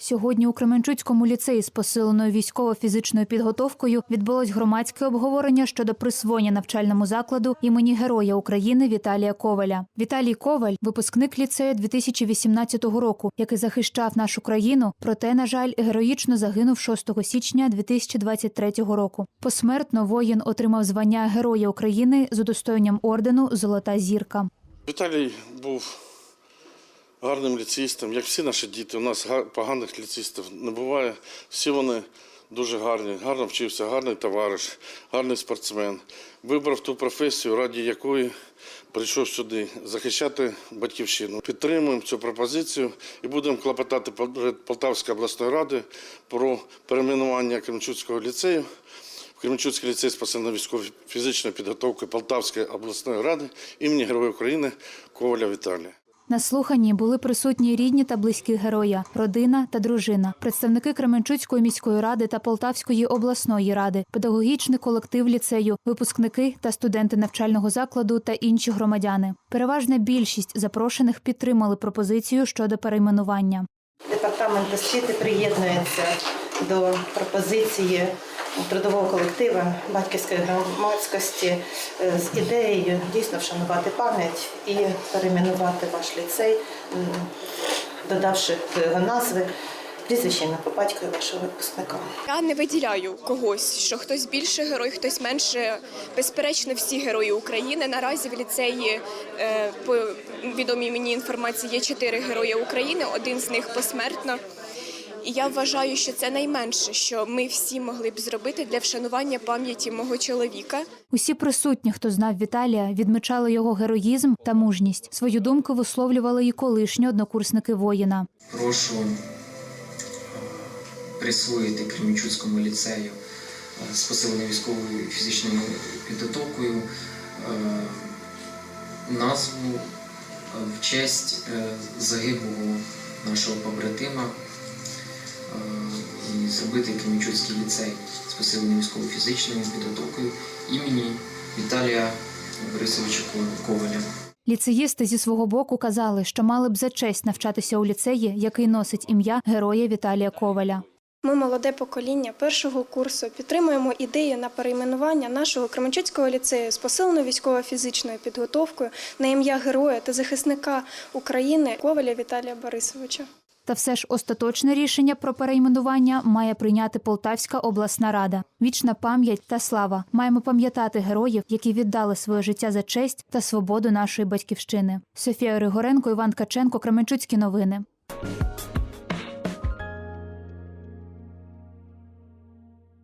Сьогодні у Кременчуцькому ліцеї з посиленою військово-фізичною підготовкою відбулось громадське обговорення щодо присвоєння навчальному закладу імені Героя України Віталія Коваля. Віталій Коваль, випускник ліцею 2018 року, який захищав нашу країну, проте, на жаль, героїчно загинув 6 січня 2023 року. Посмертно воїн отримав звання Героя України з удостоєнням ордену Золота зірка. Віталій був гарним ліцеїстом, як всі наші діти. У нас поганих ліцеїстів не буває. Всі вони дуже гарні, гарно вчився, гарний товариш, гарний спортсмен. Вибрав ту професію, раді якої прийшов сюди захищати батьківщину. Підтримуємо цю пропозицію і будемо клопотати Полтавської обласної ради про перейменування Кременчуцького ліцею. В Кременчуцький ліцей спасено військової фізичної підготовки Полтавської обласної ради імені Героя України Коваля Віталія. На слуханні були присутні рідні та близькі героя, родина та дружина, представники Кременчуцької міської ради та Полтавської обласної ради, педагогічний колектив ліцею, випускники та студенти навчального закладу та інші громадяни. Переважна більшість запрошених підтримали пропозицію щодо перейменування. Департамент освіти приєднується до пропозиції трудового колективу батьківської громадськості е, з ідеєю дійсно вшанувати пам'ять і перейменувати ваш ліцей, додавши до його назви прізвище ім'я по батькові вашого випускника. Я не виділяю когось, що хтось більше герой, хтось менше. Безперечно, всі герої України. Наразі в ліцеї е, по відомій мені інформації є чотири герої України. Один з них посмертно. І я вважаю, що це найменше, що ми всі могли б зробити для вшанування пам'яті мого чоловіка. Усі присутні, хто знав Віталія, відмічали його героїзм та мужність. Свою думку висловлювали і колишні однокурсники воїна. прошу присвоїти Кременчуцькому ліцею е, з посиленою військовою фізичною підготовкою е, назву е, в честь загиблого нашого побратима і зробити Кременчуцький ліцей з посиленою військовою фізичною підготовкою імені Віталія Борисовича Коваля. Ліцеїсти зі свого боку казали, що мали б за честь навчатися у ліцеї, який носить ім'я героя Віталія Коваля. Ми молоде покоління першого курсу підтримуємо ідею на перейменування нашого Кременчуцького ліцею з посиленою військово-фізичною підготовкою на ім'я героя та захисника України Коваля Віталія Борисовича. Та все ж остаточне рішення про перейменування має прийняти Полтавська обласна рада. Вічна пам'ять та слава. Маємо пам'ятати героїв, які віддали своє життя за честь та свободу нашої батьківщини. Софія Григоренко, Іван Каченко, Кременчуцькі новини.